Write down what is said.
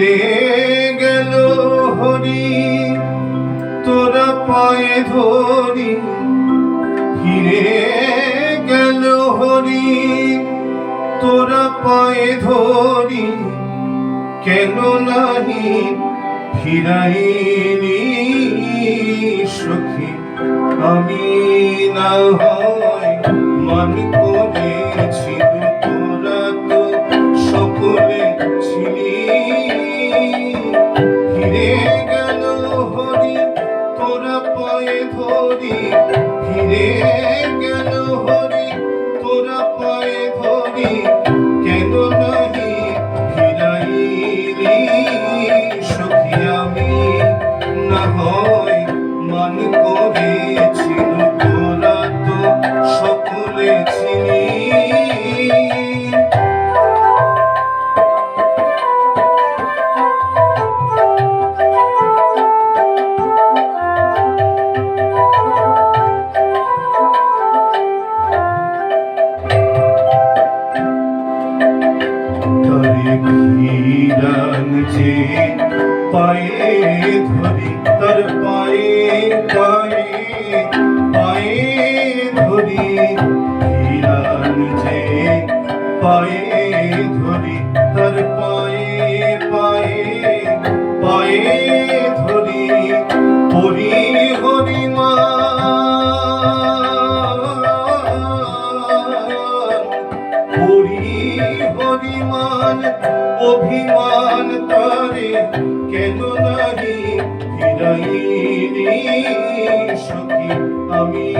রে গেল হরি, তোরা পায়ে ধরি। ফিরে গেল হরি, তোরা পায়ে ধরি। কেন নাহি ফিরাইনি সখী? আমি না হয় মান করেছিল ধরি ফিরে তারে ঘিরান পায়ে ধরি তার পায়ে পায়ে পায়ে ধরি ঘিরান যে পায়ে ধরি তার পায়ে পায়ে পায়ে ধরি হরি হরি মা হরি হরিমান অভিমান তারে কেন নাহি ফিরাইনি সখী আমি?